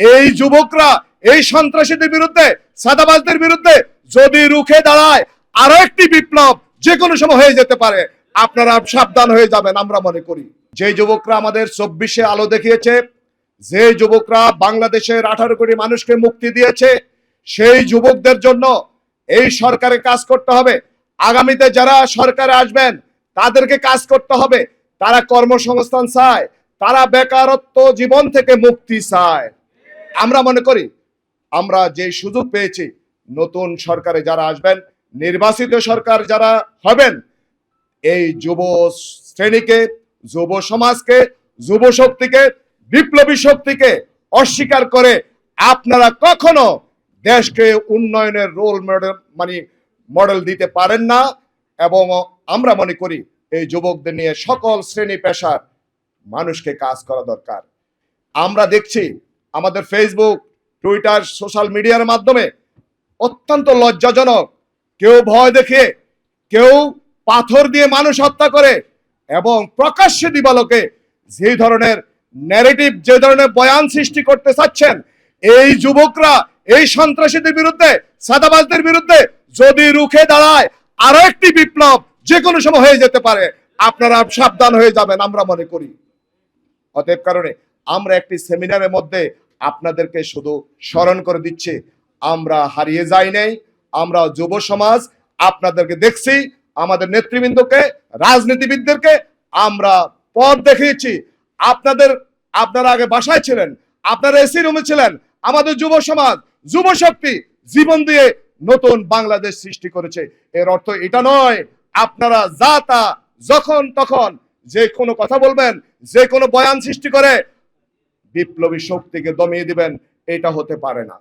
এই যুবকরা, এই সন্ত্রাসীদের বিরুদ্ধে, সাদাবাজদের বিরুদ্ধে যদি রুখে দাঁড়ায়, আরও একটি বিপ্লব যে কোনো সময় হয়ে যেতে পারে। আপনারা সাবধান হয়ে যাবেন, আমরা মনে করি। যে যুবকরা আমাদের চব্বিশে আলো দেখিয়েছে, যে যুবকরা বাংলাদেশের আঠারো কোটি মানুষকে মুক্তি দিয়েছে, সেই যুবকদের জন্য এই সরকারে কাজ করতে হবে। আগামীতে যারা সরকারে আসবেন, তাদেরকে কাজ করতে হবে। তারা কর্মসংস্থান চায়, তারা বেকারত্ব জীবন থেকে মুক্তি চায়। আমরা মনে করি, আমরা যে সুযোগ পেয়েছি, নতুন সরকারে যারা আসবেন, নির্বাচিত সরকার যারা হবেন, এই যুব শ্রেণীকে, যুব সমাজকে, যুব শক্তিকে, বিপ্লবী শক্তিকে অস্বীকার করে আপনারা কখনো দেশকে উন্নয়নের রোল মডেল মানে মডেল দিতে পারেন না এবং আমরা মনে করি এই যুবকদের নিয়ে সকল শ্রেণি পেশার মানুষকে কাজ করা দরকার। আমরা দেখছি আমাদের ফেসবুক টুইটার সোশ্যাল মিডিয়ার মাধ্যমে অত্যন্ত লজ্জাজনক। কেউ ভয় দেখে কেউ পাথর দিয়ে মানুষ হত্যা করে এবং প্রকাশ্যে দিবালোকে যে ধরনের ন্যারেটিভ যে ধরনের বয়ান সৃষ্টি করতে চাচ্ছেন, এই যুবকরা, এই সন্ত্রাসীদের বিরুদ্ধে, সাদাবাজদের বিরুদ্ধে যদি রুখে দাঁড়ায়, আরও একটি বিপ্লব যে কোনো সময় হয়ে যেতে পারে। আপনারা সাবধান হয়ে যাবেন, আমরা মনে করি। অতএব কারণে আমরা একটি সেমিনারের মধ্যে আপনাদেরকে শুধু স্মরণ করে দিচ্ছি, আমরা হারিয়ে যাই নাই, আমরা যুব সমাজ আপনাদেরকে দেখছি, আমাদের নেতৃবৃন্দকে, রাজনীতিবিদদেরকে আমরা পথ দেখিয়েছি। আপনাদের, আপনারা আগে বাসায় ছিলেন, আপনারা এসি রুমে ছিলেন, আমাদের যুব সমাজ, যুব শক্তি জীবন দিয়ে নতুন বাংলাদেশ সৃষ্টি করেছে। এর অর্থ এটা নয়, আপনারা যা তা যখন তখন যে কোনো কথা বলবেন, যে কোনো বয়ান সৃষ্টি করে বিপ্লবী শক্তিকে দমিয়ে দিবেন এটা হতে পারে না।